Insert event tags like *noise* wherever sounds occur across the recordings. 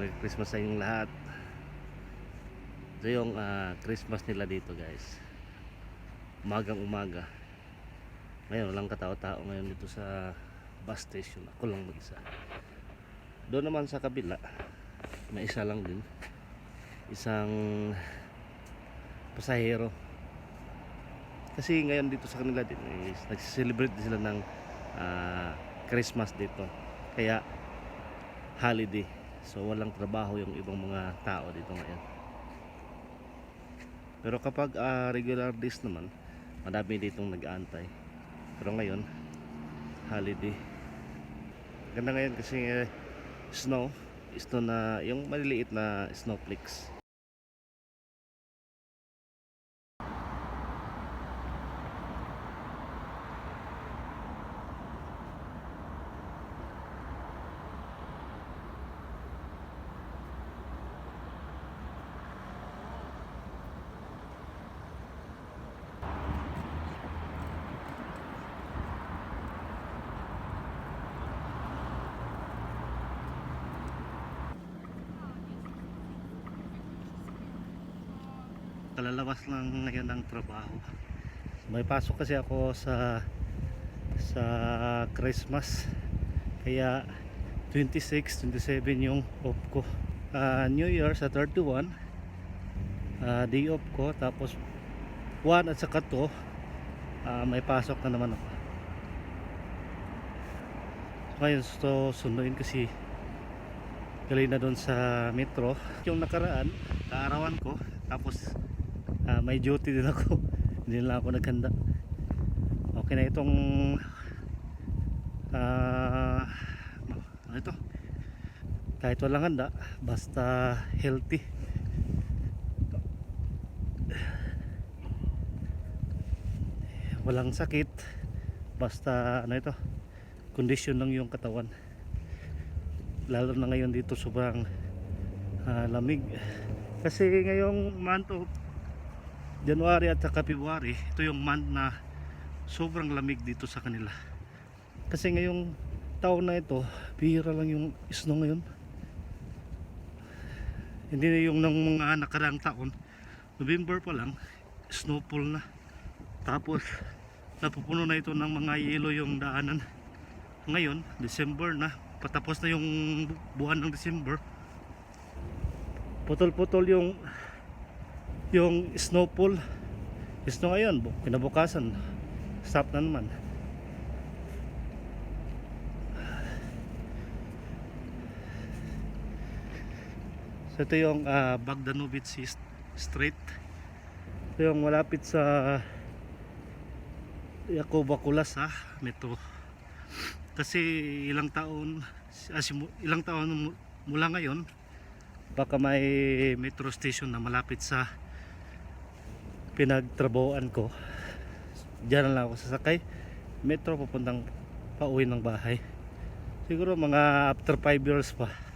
Merry Christmas sa inyong lahat. Ito yung ah, Christmas nila dito guys. Umagang umaga. Ngayon walang katao-tao ngayon dito sa bus station. Ako lang mag-isa. Doon naman sa kabila, may isa lang din. Isang pasahero. Kasi ngayon dito sa kanila din is nagse-celebrate din sila ng ah, Christmas dito. Kaya holiday. So walang trabaho yung ibang mga tao dito ngayon. Pero kapag ah, regular days naman, madami ditong nag-aantay. Pero ngayon, holiday. Ganda ngayon kasi eh, snow, snow na yung maliliit na snowflakes. Kalalabas lang ngayon ng trabaho. May pasok kasi ako sa sa Christmas. Kaya 26, 27 yung off ko. Ah, New Year sa 31 ah, day off ko. Tapos 1 at saka 2 ah, may pasok na naman ako. Ngayon so sunduin kasi galing na doon sa metro. Yung nakaraan kaarawan ko. Tapos ah, may duty din ako. *laughs* Hindi lang ako naghanda. Okay na itong ah ano ito? Kahit walang handa basta healthy. Walang sakit basta ano ito? Kondisyon lang yung katawan. Lalo na ngayon dito sobrang ah, lamig. Kasi ngayong month of January at saka February ito yung month na sobrang lamig dito sa kanila. Kasi ngayong taon na ito bihira lang yung snow ngayon. Hindi na yung ng mga nakaraang taon. November pa lang snowfall na. Tapos napupuno na ito ng mga yelo yung daanan. Ngayon December na. Patapos na yung bu- buwan ng December. Putol-putol yung yung snowfall snow ngayon bu- kinabukasan stop na naman. So ito yung uh, Bagdanovitsi Street. Ito yung malapit sa Yakoba Kulasa metro. Kasi ilang taon ah, ilang taon mu- mula ngayon baka may metro station na malapit sa pinagtrabahoan ko. Diyan na lang ako sasakay. Metro papuntang pauwi ng bahay. Siguro mga after 5 years pa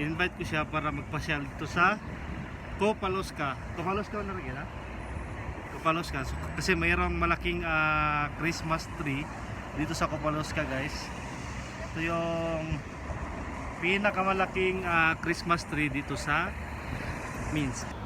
invite ko siya para magpasyal dito sa Kopaloska. Kopaloska na rin ha? Kopaloska. So, kasi mayroong malaking ah, Christmas tree dito sa Kopaloska guys. Ito yung pinakamalaking ah, Christmas tree dito sa Minsk.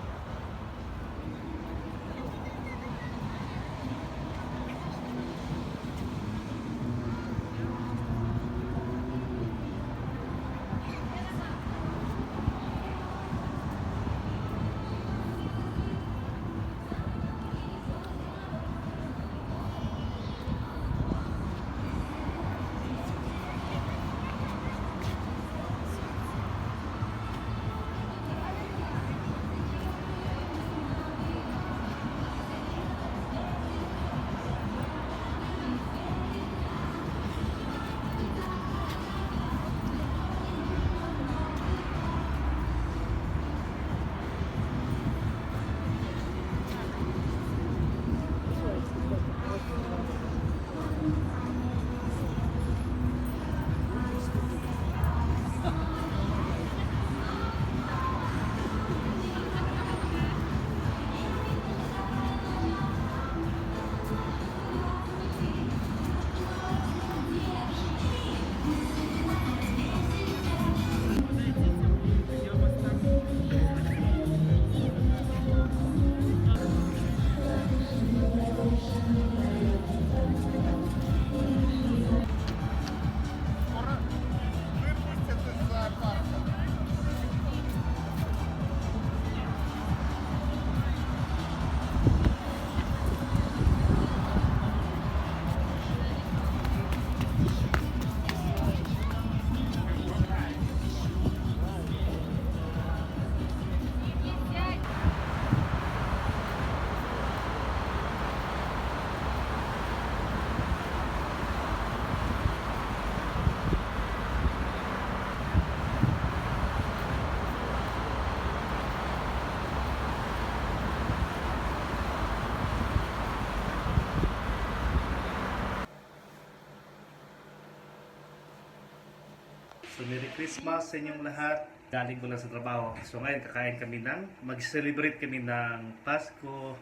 So Merry Christmas sa inyong lahat. Galing ko lang sa trabaho. So ngayon kakain kami ng, mag-celebrate kami ng Pasko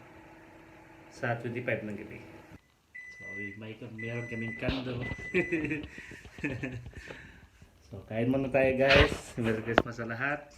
sa 25 ng gabi. So may, meron kaming candle. *laughs* so kain muna tayo guys. Merry Christmas sa lahat.